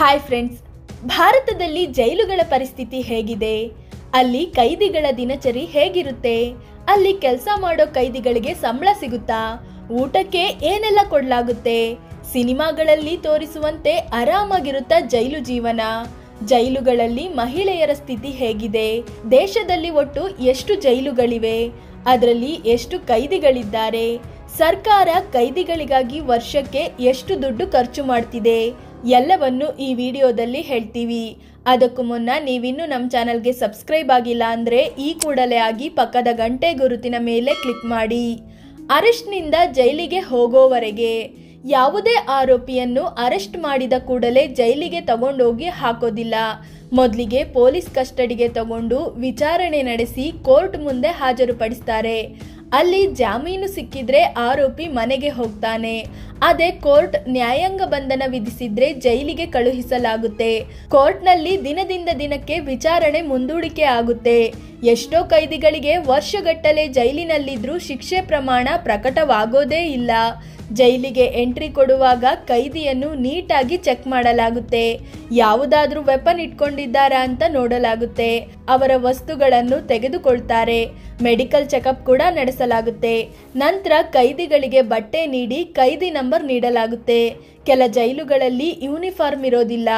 Hi friends ಭಾರತದಲ್ಲಿ ಜೈಲುಗಳ ಪರಿಸ್ಥಿತಿ ಹೇಗಿದೆ? ಅಲ್ಲಿ ಕೈದಿಗಳ ದಿನಚರಿ ಹೇಗಿರುತ್ತೆ? ಅಲ್ಲಿ ಕೆಲಸ ಮಾಡೋ ಕೈದಿಗಳಿಗೆ ಸಂಬಳ ಸಿಗುತ್ತಾ? ಊಟಕ್ಕೆ ಏನೆಲ್ಲ ಕೊಡಲಾಗುತ್ತೆ? ಸಿನಿಮಾಗಳಲ್ಲಿ ತೋರಿಸುವಂತೆ ಆರಾಮಾಗಿರುತ್ತಾ ಜೈಲು ಜೀವನ? ಜೈಲುಗಳಲ್ಲಿ ಮಹಿಳೆಯರ ಸ್ಥಿತಿ ಹೇಗಿದೆ? ದೇಶದಲ್ಲಿ ಒಟ್ಟು ಎಷ್ಟು ಜೈಲುಗಳಿವೆ? ಅದರಲ್ಲಿ ಎಷ್ಟು ಕೈದಿಗಳಿದ್ದಾರೆ? ಸರ್ಕಾರ ಕೈದಿಗಳಿಗಾಗಿ ವರ್ಷಕ್ಕೆ ಎಷ್ಟು ದುಡ್ಡು ಖರ್ಚು ಮಾಡ್ತಿದೆ? ಎಲ್ಲವನ್ನು ಈ ವಿಡಿಯೋದಲ್ಲಿ ಹೇಳ್ತೀವಿ. ಅದಕ್ಕೂ ಮುನ್ನ ನೀವಿನ್ನೂ ನಮ್ಮ ಚಾನಲ್ಗೆ ಸಬ್ಸ್ಕ್ರೈಬ್ ಆಗಿಲ್ಲ ಅಂದರೆ ಈ ಕೂಡಲೇ ಆಗಿ ಪಕ್ಕದ ಗಂಟೆ ಗುರುತಿನ ಮೇಲೆ ಕ್ಲಿಕ್ ಮಾಡಿ. ಅರೆಸ್ಟ್ನಿಂದ ಜೈಲಿಗೆ ಹೋಗೋವರೆಗೆ ಯಾವುದೇ ಆರೋಪಿಯನ್ನು ಅರೆಸ್ಟ್ ಮಾಡಿದ ಕೂಡಲೇ ಜೈಲಿಗೆ ತಗೊಂಡೋಗಿ ಹಾಕೋದಿಲ್ಲ. ಮೊದಲಿಗೆ ಪೊಲೀಸ್ ಕಸ್ಟಡಿಗೆ ತಗೊಂಡು ವಿಚಾರಣೆ ನಡೆಸಿ ಕೋರ್ಟ್ ಮುಂದೆ ಹಾಜರುಪಡಿಸ್ತಾರೆ. ಅಲ್ಲಿ ಜಾಮೀನು ಸಿಕ್ಕಿದ್ರೆ ಆರೋಪಿ ಮನೆಗೆ ಹೋಗ್ತಾನೆ. ಅದೇ ಕೋರ್ಟ್ ನ್ಯಾಯಾಂಗ ಬಂಧನ ವಿಧಿಸಿದ್ರೆ ಜೈಲಿಗೆ ಕಳುಹಿಸಲಾಗುತ್ತೆ. ಕೋರ್ಟ್ನಲ್ಲಿ ದಿನದಿಂದ ದಿನಕ್ಕೆ ವಿಚಾರಣೆ ಮುಂದೂಡಿಕೆ ಆಗುತ್ತೆ. ಎಷ್ಟೋ ಕೈದಿಗಳಿಗೆ ವರ್ಷಗಟ್ಟಲೆ ಜೈಲಿನಲ್ಲಿದ್ದರೂ ಶಿಕ್ಷೆ ಪ್ರಮಾಣ ಪ್ರಕಟವಾಗೋದೇ ಇಲ್ಲ. ಜೈಲಿಗೆ ಎಂಟ್ರಿ ಕೊಡುವಾಗ ಕೈದಿಯನ್ನು ನೀಟಾಗಿ ಚೆಕ್ ಮಾಡಲಾಗುತ್ತೆ. ಯಾವುದಾದ್ರೂ ವೆಪನ್ ಇಟ್ಕೊಂಡಿದ್ದಾರಾ ಅಂತ ನೋಡಲಾಗುತ್ತೆ. ಅವರ ವಸ್ತುಗಳನ್ನು ತೆಗೆದುಕೊಳ್ತಾರೆ. ಮೆಡಿಕಲ್ ಚೆಕಪ್ ಕೂಡ ನಡೆಸಲಾಗುತ್ತೆ. ನಂತರ ಕೈದಿಗಳಿಗೆ ಬಟ್ಟೆ ನೀಡಿ ಕೈದಿ ನಂಬರ್ ನೀಡಲಾಗುತ್ತೆ. ಕೆಲ ಜೈಲುಗಳಲ್ಲಿ ಯೂನಿಫಾರ್ಮ್ ಇರೋದಿಲ್ಲ.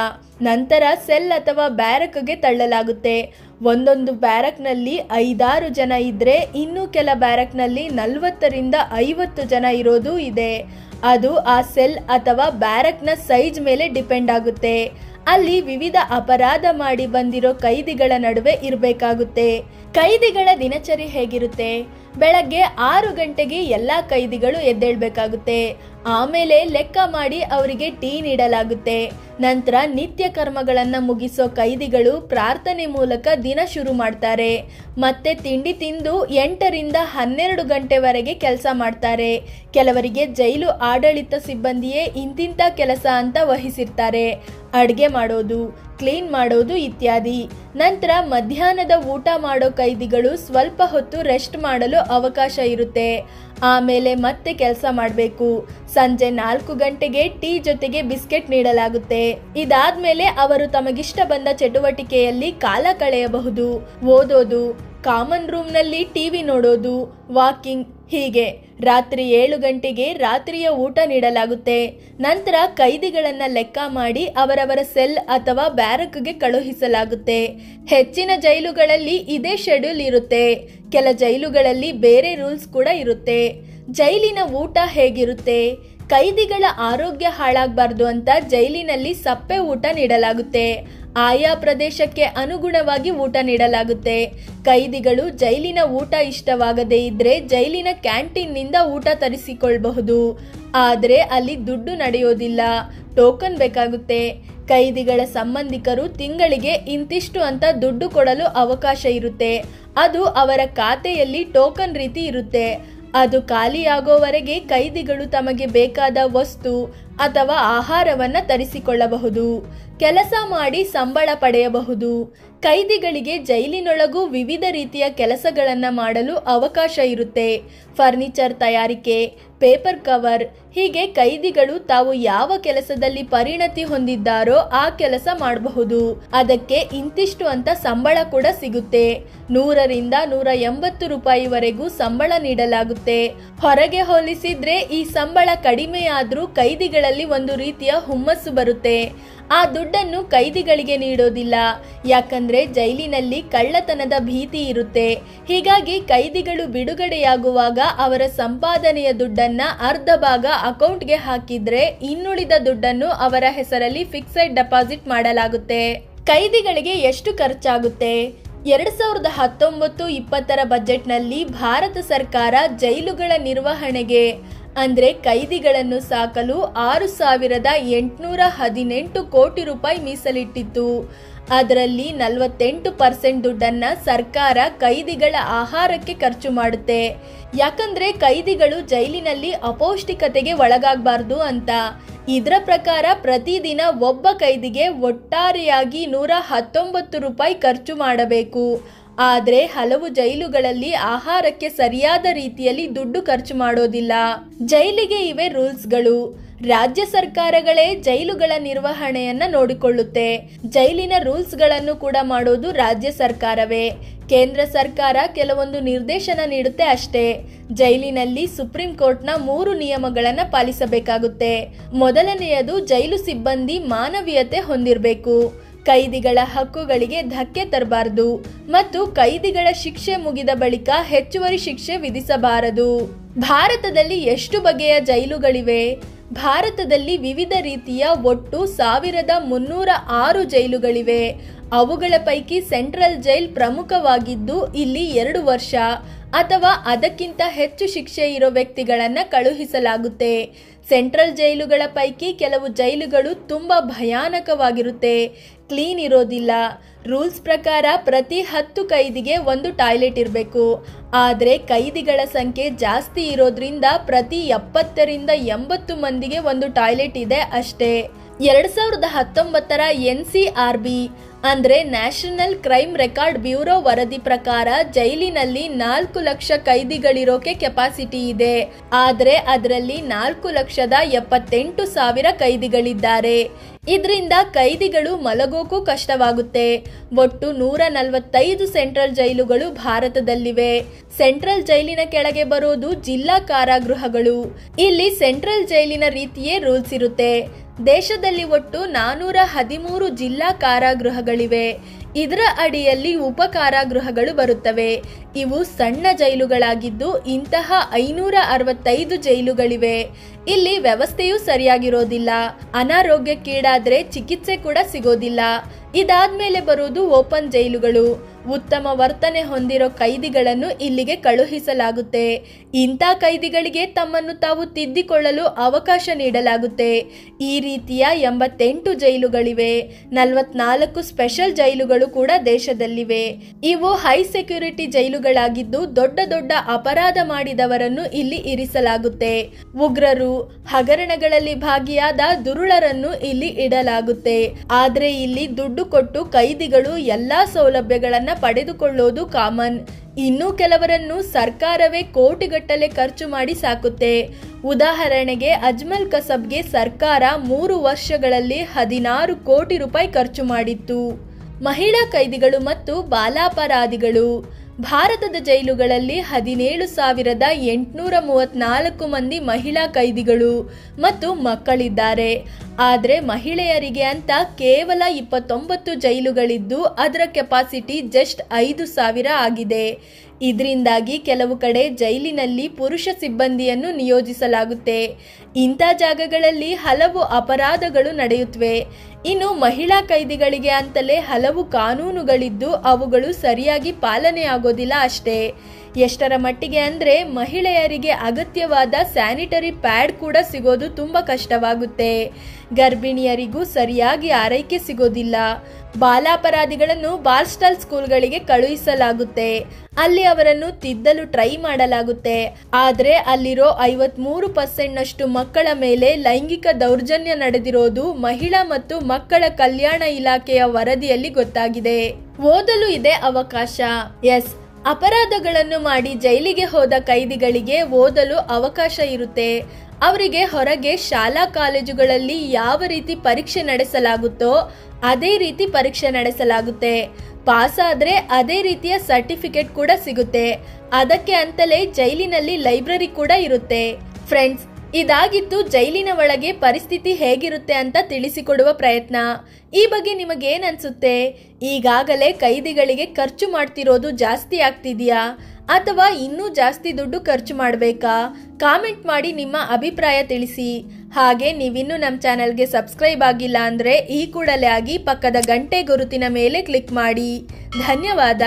ನಂತರ ಸೆಲ್ ಅಥವಾ ಬ್ಯಾರಕ್ಗೆ ತಳ್ಳಲಾಗುತ್ತೆ. ಒಂದೊಂದು ಬ್ಯಾರಕ್ನಲ್ಲಿ ಐದಾರು ಜನ ಇದ್ದರೆ ಇನ್ನೂ ಕೆಲ ಬ್ಯಾರಕ್ನಲ್ಲಿ ನಲವತ್ತರಿಂದ ಐವತ್ತು ಜನ ಇರೋದು ಇದೆ. ಅದು ಆ ಸೆಲ್ ಅಥವಾ ಬ್ಯಾರಕ್ನ ಸೈಜ್ ಮೇಲೆ ಡಿಪೆಂಡ್ ಆಗುತ್ತೆ. ಅಲ್ಲಿ ವಿವಿಧ ಅಪರಾಧ ಮಾಡಿ ಬಂದಿರೋ ಕೈದಿಗಳ ನಡುವೆ ಇರಬೇಕಾಗುತ್ತೆ. ಕೈದಿಗಳ ದಿನಚರಿ ಹೇಗಿರುತ್ತೆ? ಬೆಳಗ್ಗೆ ಆರು ಗಂಟೆಗೆ ಎಲ್ಲ ಕೈದಿಗಳು ಎದ್ದೇಳ್ಬೇಕಾಗುತ್ತೆ. ಆಮೇಲೆ ಲೆಕ್ಕ ಮಾಡಿ ಅವರಿಗೆ ಟೀ ನೀಡಲಾಗುತ್ತೆ. ನಂತರ ನಿತ್ಯ ಕರ್ಮಗಳನ್ನು ಮುಗಿಸೋ ಕೈದಿಗಳು ಪ್ರಾರ್ಥನೆ ಮೂಲಕ ದಿನ ಶುರು ಮಾಡ್ತಾರೆ. ಮತ್ತೆ ತಿಂಡಿ ತಿಂದು ಎಂಟರಿಂದ ಹನ್ನೆರಡು ಗಂಟೆವರೆಗೆ ಕೆಲಸ ಮಾಡ್ತಾರೆ. ಕೆಲವರಿಗೆ ಜೈಲು ಆಡಳಿತ ಸಿಬ್ಬಂದಿಯೇ ಇಂತಿಂಥ ಕೆಲಸ ಅಂತ ವಹಿಸಿರ್ತಾರೆ. ಅಡುಗೆ ಮಾಡೋದು, ಕ್ಲೀನ್ ಮಾಡೋದು ಇತ್ಯಾದಿ. ನಂತರ ಮಧ್ಯಾಹ್ನದ ಊಟ ಮಾಡೋ ಕೈದಿಗಳು ಸ್ವಲ್ಪ ಹೊತ್ತು ರೆಸ್ಟ್ ಮಾಡಲು ಅವಕಾಶ ಇರುತ್ತೆ. ಆಮೇಲೆ ಮತ್ತೆ ಕೆಲಸ ಮಾಡಬೇಕು. ಸಂಜೆ ನಾಲ್ಕು ಗಂಟೆಗೆ ಟೀ ಜೊತೆಗೆ ಬಿಸ್ಕೆಟ್ ನೀಡಲಾಗುತ್ತೆ. ಇದಾದ್ಮೇಲೆ ಅವರು ತಮಗಿಷ್ಟ ಬಂದ ಚಟುವಟಿಕೆಯಲ್ಲಿ ಕಾಲ ಕಳೆಯಬಹುದು. ಓದೋದು ಕಾಮನ್ ರೂಮ್ನಲ್ಲಿ ಟಿ ವಿ ನೋಡೋದು, ವಾಕಿಂಗ್ ಹೀಗೆ. ರಾತ್ರಿ ಏಳು ಗಂಟೆಗೆ ರಾತ್ರಿಯ ಊಟ ನೀಡಲಾಗುತ್ತೆ. ನಂತರ ಕೈದಿಗಳನ್ನು ಲೆಕ್ಕ ಮಾಡಿ ಅವರವರ ಸೆಲ್ ಅಥವಾ ಬ್ಯಾರಕ್ಗೆ ಕಳುಹಿಸಲಾಗುತ್ತೆ. ಹೆಚ್ಚಿನ ಜೈಲುಗಳಲ್ಲಿ ಇದೇ ಶೆಡ್ಯೂಲ್ ಇರುತ್ತೆ. ಕೆಲ ಜೈಲುಗಳಲ್ಲಿ ಬೇರೆ ರೂಲ್ಸ್ ಕೂಡ ಇರುತ್ತೆ. ಜೈಲಿನ ಊಟ ಹೇಗಿರುತ್ತೆ? ಕೈದಿಗಳ ಆರೋಗ್ಯ ಹಾಳಾಗಬಾರ್ದು ಅಂತ ಜೈಲಿನಲ್ಲಿ ಸಪ್ಪೆ ಊಟ ನೀಡಲಾಗುತ್ತೆ. ಆಯಾ ಪ್ರದೇಶಕ್ಕೆ ಅನುಗುಣವಾಗಿ ಊಟ ನೀಡಲಾಗುತ್ತೆ. ಕೈದಿಗಳು ಜೈಲಿನ ಊಟ ಇಷ್ಟವಾಗದೇ ಇದ್ರೆ ಜೈಲಿನ ಕ್ಯಾಂಟೀನ್ನಿಂದ ಊಟ ತರಿಸಿಕೊಳ್ಳಬಹುದು ಆದರೆ ಅಲ್ಲಿ ದುಡ್ಡು ನಡೆಯೋದಿಲ್ಲ. ಟೋಕನ್ ಬೇಕಾಗುತ್ತೆ. ಕೈದಿಗಳ ಸಂಬಂಧಿಕರು ತಿಂಗಳಿಗೆ ಇಂತಿಷ್ಟು ಅಂತ ದುಡ್ಡು ಕೊಡಲು ಅವಕಾಶ ಇರುತ್ತೆ. ಅದು ಅವರ ಖಾತೆಯಲ್ಲಿ ಟೋಕನ್ ರೀತಿ ಇರುತ್ತೆ. ಅದು ಖಾಲಿಯಾಗೋವರೆಗೆ ಕೈದಿಗಳು ತಮಗೆ ಬೇಕಾದ ವಸ್ತು ಅಥವಾ ಆಹಾರವನ್ನು ತರಿಸಿಕೊಳ್ಳಬಹುದು. ಕೆಲಸ ಮಾಡಿ ಸಂಬಳ ಪಡೆಯಬಹುದು. ಕೈದಿಗಳಿಗೆ ಜೈಲಿನೊಳಗೂ ವಿವಿಧ ರೀತಿಯ ಕೆಲಸಗಳನ್ನು ಮಾಡಲು ಅವಕಾಶ ಇರುತ್ತೆ. ಫರ್ನಿಚರ್ ತಯಾರಿಕೆ, ಪೇಪರ್ ಕವರ್ ಹೀಗೆ ಕೈದಿಗಳು ತಾವು ಯಾವ ಕೆಲಸದಲ್ಲಿ ಪರಿಣತಿ ಹೊಂದಿದ್ದಾರೋ ಆ ಕೆಲಸ ಮಾಡಬಹುದು. ಅದಕ್ಕೆ ಇಂತಿಷ್ಟು ಅಂತ ಸಂಬಳ ಕೂಡ ಸಿಗುತ್ತೆ. ನೂರರಿಂದ ನೂರ ಎಂಬತ್ತು ರೂಪಾಯಿವರೆಗೂ ಸಂಬಳ ನೀಡಲಾಗುತ್ತೆ. ಹೊರಗೆ ಹೋಲಿಸಿದ್ರೆ ಈ ಸಂಬಳ ಕಡಿಮೆಯಾದರೂ ಕೈದಿಗಳಲ್ಲಿ ಒಂದು ರೀತಿಯ ಹುಮ್ಮಸ್ಸು ಬರುತ್ತೆ. ಆ ದುಡ್ಡನ್ನು ಕೈದಿಗಳಿಗೆ ನೀಡೋದಿಲ್ಲ. ಯಾಕಂದ್ರೆ ಜೈಲಿನಲ್ಲಿ ಕಳ್ಳತನದ ಭೀತಿ ಇರುತ್ತೆ. ಹೀಗಾಗಿ ಕೈದಿಗಳು ಬಿಡುಗಡೆಯಾಗುವಾಗ ಅವರ ಸಂಪಾದನೆಯ ದುಡ್ಡನ್ನ ಅರ್ಧ ಭಾಗ ಅಕೌಂಟ್ಗೆ ಹಾಕಿದ್ರೆ ಇನ್ನುಳಿದ ದುಡ್ಡನ್ನು ಅವರ ಹೆಸರಲ್ಲಿ ಫಿಕ್ಸೆಡ್ ಡೆಪಾಸಿಟ್ ಮಾಡಲಾಗುತ್ತೆ. ಕೈದಿಗಳಿಗೆ ಎಷ್ಟು ಖರ್ಚಾಗುತ್ತೆ? ಎರಡ್ ಸಾವಿರದ ಹತ್ತೊಂಬತ್ತು ಇಪ್ಪತ್ತರ ಬಜೆಟ್ನಲ್ಲಿ ಭಾರತ ಸರ್ಕಾರ ಜೈಲುಗಳ ನಿರ್ವಹಣೆಗೆ, ಅಂದ್ರೆ ಕೈದಿಗಳನ್ನು ಸಾಕಲು ಆರು ಸಾವಿರದ ಎಂಟುನೂರ ಹದಿನೆಂಟು ಕೋಟಿ ರೂಪಾಯಿ ಮೀಸಲಿಟ್ಟಿತ್ತು. ಅದರಲ್ಲಿ ನಲವತ್ತೆಂಟು ಪರ್ಸೆಂಟ್ ದುಡ್ಡನ್ನ ಸರ್ಕಾರ ಕೈದಿಗಳ ಆಹಾರಕ್ಕೆ ಖರ್ಚು ಮಾಡುತ್ತೆ. ಯಾಕಂದ್ರೆ ಕೈದಿಗಳು ಜೈಲಿನಲ್ಲಿ ಅಪೌಷ್ಟಿಕತೆಗೆ ಒಳಗಾಗಬಾರ್ದು ಅಂತ. ಇದರ ಪ್ರಕಾರ ಪ್ರತಿದಿನ ಒಬ್ಬ ಕೈದಿಗೆ ಒಟ್ಟಾರೆಯಾಗಿ ನೂರ ಹತ್ತೊಂಬತ್ತು ರೂಪಾಯಿ ಖರ್ಚು ಮಾಡಬೇಕು. ಆದರೆ ಹಲವು ಜೈಲುಗಳಲ್ಲಿ ಆಹಾರಕ್ಕೆ ಸರಿಯಾದ ರೀತಿಯಲ್ಲಿ ದುಡ್ಡು ಖರ್ಚು ಮಾಡೋದಿಲ್ಲ. ಜೈಲಿಗೆ ಇವೆ ರೂಲ್ಸ್ಗಳು. ರಾಜ್ಯ ಸರ್ಕಾರಗಳೇ ಜೈಲುಗಳ ನಿರ್ವಹಣೆಯನ್ನ ನೋಡಿಕೊಳ್ಳುತ್ತೆ. ಜೈಲಿನ ರೂಲ್ಸ್ಗಳನ್ನು ಕೂಡ ಮಾಡೋದು ರಾಜ್ಯ ಸರ್ಕಾರವೇ. ಕೇಂದ್ರ ಸರ್ಕಾರ ಕೆಲವೊಂದು ನಿರ್ದೇಶನ ನೀಡುತ್ತೆ ಅಷ್ಟೇ. ಜೈಲಿನಲ್ಲಿ ಸುಪ್ರೀಂ ಕೋರ್ಟ್ನ ಮೂರು ನಿಯಮಗಳನ್ನು ಪಾಲಿಸಬೇಕಾಗುತ್ತೆ. ಮೊದಲನೆಯದು ಜೈಲು ಸಿಬ್ಬಂದಿ ಮಾನವೀಯತೆ ಹೊಂದಿರಬೇಕು. ಕೈದಿಗಳ ಹಕ್ಕುಗಳಿಗೆ ಧಕ್ಕೆ ತರಬಾರದು ಮತ್ತು ಕೈದಿಗಳ ಶಿಕ್ಷೆ ಮುಗಿದ ಬಳಿಕ ಹೆಚ್ಚುವರಿ ಶಿಕ್ಷೆ ವಿಧಿಸಬಾರದು. ಭಾರತದಲ್ಲಿ ಎಷ್ಟು ಬಗೆಯ ಜೈಲುಗಳಿವೆ? ಭಾರತದಲ್ಲಿ ವಿವಿಧ ರೀತಿಯ ಒಟ್ಟು ಸಾವಿರದ ಮುನ್ನೂರ ಆರು ಜೈಲುಗಳಿವೆ. ಅವುಗಳ ಪೈಕಿ ಸೆಂಟ್ರಲ್ ಜೈಲ್ ಪ್ರಮುಖವಾಗಿದ್ದು ಇಲ್ಲಿ ಎರಡು ವರ್ಷ ಅಥವಾ ಅದಕ್ಕಿಂತ ಹೆಚ್ಚು ಶಿಕ್ಷೆ ಇರೋ ವ್ಯಕ್ತಿಗಳನ್ನು ಕಳುಹಿಸಲಾಗುತ್ತೆ. ಸೆಂಟ್ರಲ್ ಜೈಲುಗಳ ಪೈಕಿ ಕೆಲವು ಜೈಲುಗಳು ತುಂಬ ಭಯಾನಕವಾಗಿರುತ್ತೆ. ಕ್ಲೀನ್ ಇರೋದಿಲ್ಲ. ರೂಲ್ಸ್ ಪ್ರಕಾರ ಪ್ರತಿ ಹತ್ತು ಕೈದಿಗೆ ಒಂದು ಟಾಯ್ಲೆಟ್ ಇರಬೇಕು. ಆದರೆ ಕೈದಿಗಳ ಸಂಖ್ಯೆ ಜಾಸ್ತಿ ಇರೋದ್ರಿಂದ ಪ್ರತಿ ಎಪ್ಪತ್ತರಿಂದ ಎಂಬತ್ತು ಮಂದಿಗೆ ಒಂದು ಟಾಯ್ಲೆಟ್ ಇದೆ ಅಷ್ಟೇ. ಎರಡು ಸಾವಿರದ ಹತ್ತೊಂಬತ್ತರ ಎನ್ ಸಿ ಆರ್ ಬಿ ಅಂದ್ರೆ ನ್ಯಾಷನಲ್ ಕ್ರೈಮ್ ರೆಕಾರ್ಡ್ ಬ್ಯೂರೋ ವರದಿ ಪ್ರಕಾರ ಜೈಲಿನಲ್ಲಿ ನಾಲ್ಕು ಲಕ್ಷ ಕೈದಿಗಳಿರೋಕೆ ಕೆಪಾಸಿಟಿ ಇದೆ. ಆದರೆ ಅದರಲ್ಲಿ ನಾಲ್ಕು ಲಕ್ಷದ ಎಪ್ಪತ್ತೆಂಟು ಸಾವಿರ ಕೈದಿಗಳಿದ್ದಾರೆ. ಇದರಿಂದ ಕೈದಿಗಳು ಮಲಗೋಕ್ಕೂ ಕಷ್ಟವಾಗುತ್ತೆ. ಒಟ್ಟು ನೂರ ನಲವತ್ತೈದು ಸೆಂಟ್ರಲ್ ಜೈಲುಗಳು ಭಾರತದಲ್ಲಿವೆ. ಸೆಂಟ್ರಲ್ ಜೈಲಿನ ಕೆಳಗೆ ಬರೋದು ಜಿಲ್ಲಾ ಕಾರಾಗೃಹಗಳು. ಇಲ್ಲಿ ಸೆಂಟ್ರಲ್ ಜೈಲಿನ ರೀತಿಯೇ ರೂಲ್ಸ್ ಇರುತ್ತೆ. ದೇಶದಲ್ಲಿ ಒಟ್ಟು ನಾನೂರ ಹದಿಮೂರು ಜಿಲ್ಲಾ ಕಾರಾಗೃಹಗಳಿವೆ. ಇದರ ಅಡಿಯಲ್ಲಿ ಉಪ ಕಾರಾಗೃಹಗಳು ಬರುತ್ತವೆ. ಇವು ಸಣ್ಣ ಜೈಲುಗಳಾಗಿದ್ದು ಇಂತಹ ಐನೂರ ಅರವತ್ತೈದು ಜೈಲುಗಳಿವೆ. ಇಲ್ಲಿ ವ್ಯವಸ್ಥೆಯೂ ಸರಿಯಾಗಿರೋದಿಲ್ಲ. ಅನಾರೋಗ್ಯಕ್ಕೀಡಾದ್ರೆ ಚಿಕಿತ್ಸೆ ಕೂಡ ಸಿಗೋದಿಲ್ಲ. ಇದಾದ್ಮೇಲೆ ಬರುವುದು ಓಪನ್ ಜೈಲುಗಳು. ಉತ್ತಮ ವರ್ತನೆ ಹೊಂದಿರೋ ಕೈದಿಗಳನ್ನು ಇಲ್ಲಿಗೆ ಕಳುಹಿಸಲಾಗುತ್ತೆ. ಇಂಥ ಕೈದಿಗಳಿಗೆ ತಮ್ಮನ್ನು ತಾವು ತಿದ್ದಿಕೊಳ್ಳಲು ಅವಕಾಶ ನೀಡಲಾಗುತ್ತೆ. ಈ ರೀತಿಯ ಎಂಬತ್ತೆಂಟು ಜೈಲುಗಳಿವೆ. ನಲವತ್ನಾಲ್ಕು ಸ್ಪೆಷಲ್ ಜೈಲುಗಳು ಕೂಡ ದೇಶದಲ್ಲಿವೆ. ಇವು ಹೈ ಸೆಕ್ಯೂರಿಟಿ ಜೈಲುಗಳಾಗಿದ್ದು ದೊಡ್ಡ ದೊಡ್ಡ ಅಪರಾಧ ಮಾಡಿದವರನ್ನು ಇಲ್ಲಿ ಇರಿಸಲಾಗುತ್ತೆ. ಉಗ್ರರು ಹಗರಣಗಳಲ್ಲಿ ಭಾಗಿಯಾದ ದುರುಳರನ್ನು ಇಲ್ಲಿ ಇಡಲಾಗುತ್ತೆ. ಆದ್ರೆ ಇಲ್ಲಿ ದುಡ್ಡು ಕೊಟ್ಟು ಕೈದಿಗಳು ಎಲ್ಲಾ ಸೌಲಭ್ಯಗಳನ್ನ ಪಡೆದುಕೊಳ್ಳೋದು ಕಾಮನ್. ಇನ್ನು ಕೆಲವರನ್ನು ಸರ್ಕಾರವೇ ಕೋಟಿಗಟ್ಟಲೆ ಖರ್ಚು ಮಾಡಿ ಸಾಕುತ್ತೆ. ಉದಾಹರಣೆಗೆ ಅಜ್ಮಲ್ ಕಸಬ್ಗೆ ಸರ್ಕಾರ ಮೂರು ವರ್ಷಗಳಲ್ಲಿ ಹದಿನಾರು ಕೋಟಿ ರೂಪಾಯಿ ಖರ್ಚು ಮಾಡಿತ್ತು. ಮಹಿಳಾ ಕೈದಿಗಳು ಮತ್ತು ಬಾಲಾಪರಾಧಿಗಳು. ಭಾರತದ ಜೈಲುಗಳಲ್ಲಿ ಹದಿನೇಳು ಸಾವಿರದ ಎಂಟುನೂರ ಮೂವತ್ನಾಲ್ಕು ಮಂದಿ ಮಹಿಳಾ ಕೈದಿಗಳು ಮತ್ತು ಮಕ್ಕಳಿದ್ದಾರೆ. ಆದರೆ ಮಹಿಳೆಯರಿಗೆ ಅಂತ ಕೇವಲ ಇಪ್ಪತ್ತೊಂಬತ್ತು ಜೈಲುಗಳಿದ್ದು, ಅದರ ಕೆಪಾಸಿಟಿ ಜಸ್ಟ್ ಐದು ಸಾವಿರ ಆಗಿದೆ. ಇದರಿಂದಾಗಿ ಕೆಲವು ಕಡೆ ಜೈಲಿನಲ್ಲಿ ಪುರುಷ ಸಿಬ್ಬಂದಿಯನ್ನು ನಿಯೋಜಿಸಲಾಗುತ್ತೆ. ಇಂಥ ಜಾಗಗಳಲ್ಲಿ ಹಲವು ಅಪರಾಧಗಳು ನಡೆಯುತ್ತವೆ ಇನ್ನು ಮಹಿಳಾ ಕೈದಿಗಳಿಗೆ ಅಂತಲೇ ಹಲವು ಕಾನೂನುಗಳಿದ್ದು ಅವುಗಳು ಸರಿಯಾಗಿ ಪಾಲನೆ ಆಗೋದಿಲ್ಲ ಅಷ್ಟೇ. ಎಷ್ಟರ ಮಟ್ಟಿಗೆ ಅಂದರೆ ಮಹಿಳೆಯರಿಗೆ ಅಗತ್ಯವಾದ ಸ್ಯಾನಿಟರಿ ಪ್ಯಾಡ್ ಕೂಡ ಸಿಗೋದು ತುಂಬ ಕಷ್ಟವಾಗುತ್ತೆ. ಗರ್ಭಿಣಿಯರಿಗೂ ಸರಿಯಾಗಿ ಆರೈಕೆ ಸಿಗೋದಿಲ್ಲ. ಬಾಲಾಪರಾಧಿಗಳನ್ನು ಬಾಲ್ಸ್ಟಲ್ ಸ್ಕೂಲ್ಗಳಿಗೆ ಕಳುಹಿಸಲಾಗುತ್ತೆ. ಅಲ್ಲಿ ಅವರನ್ನು ತಿದ್ದಲು ಟ್ರೈ ಮಾಡಲಾಗುತ್ತೆ. ಆದರೆ ಅಲ್ಲಿರೋ ಐವತ್ಮೂರು ಪರ್ಸೆಂಟ್ನಷ್ಟು ಮಕ್ಕಳ ಮೇಲೆ ಲೈಂಗಿಕ ದೌರ್ಜನ್ಯ ನಡೆದಿರೋದು ಮಹಿಳಾ ಮತ್ತು ಮಕ್ಕಳ ಕಲ್ಯಾಣ ಇಲಾಖೆಯ ವರದಿಯಲ್ಲಿ ಗೊತ್ತಾಗಿದೆ. ಓದಲು ಇದೆ ಅವಕಾಶ. ಎಸ್. ಅಪರಾಧಗಳನ್ನು ಮಾಡಿ ಜೈಲಿಗೆ ಹೋದ ಕೈದಿಗಳಿಗೆ ಓದಲು ಅವಕಾಶ ಇರುತ್ತೆ. ಅವರಿಗೆ ಹೊರಗೆ ಶಾಲಾ ಕಾಲೇಜುಗಳಲ್ಲಿ ಯಾವ ರೀತಿ ಪರೀಕ್ಷೆ ನಡೆಸಲಾಗುತ್ತೋ ಅದೇ ರೀತಿ ಪರೀಕ್ಷೆ ನಡೆಸಲಾಗುತ್ತೆ. ಪಾಸ್ ಆದ್ರೆ ಅದೇ ರೀತಿಯ ಸರ್ಟಿಫಿಕೇಟ್ ಕೂಡ ಸಿಗುತ್ತೆ. ಅದಕ್ಕೆ ಅಂತಲೇ ಜೈಲಿನಲ್ಲಿ ಲೈಬ್ರರಿ ಕೂಡ ಇರುತ್ತೆ. ಫ್ರೆಂಡ್ಸ್ ಇದಾಗಿತ್ತು ಜೈಲಿನ ಒಳಗೆ ಪರಿಸ್ಥಿತಿ ಹೇಗಿರುತ್ತೆ ಅಂತ ತಿಳಿಸಿಕೊಡುವ ಪ್ರಯತ್ನ. ಈ ಬಗ್ಗೆ ನಿಮಗೇನನ್ಸುತ್ತೆ? ಈಗಾಗಲೇ ಕೈದಿಗಳಿಗೆ ಖರ್ಚು ಮಾಡ್ತಿರೋದು ಜಾಸ್ತಿ ಆಗ್ತಿದೆಯಾ? ಅಥವಾ ಇನ್ನೂ ಜಾಸ್ತಿ ದುಡ್ಡು ಖರ್ಚು ಮಾಡಬೇಕಾ? ಕಾಮೆಂಟ್ ಮಾಡಿ ನಿಮ್ಮ ಅಭಿಪ್ರಾಯ ತಿಳಿಸಿ. ಹಾಗೆ ನೀವಿನ್ನೂ ನಮ್ಮ ಚಾನಲ್ಗೆ ಸಬ್ಸ್ಕ್ರೈಬ್ ಆಗಿಲ್ಲ ಅಂದರೆ ಈ ಕೂಡಲೇ ಆಗಿ ಪಕ್ಕದ ಗಂಟೆ ಗುರುತಿನ ಮೇಲೆ ಕ್ಲಿಕ್ ಮಾಡಿ. ಧನ್ಯವಾದ.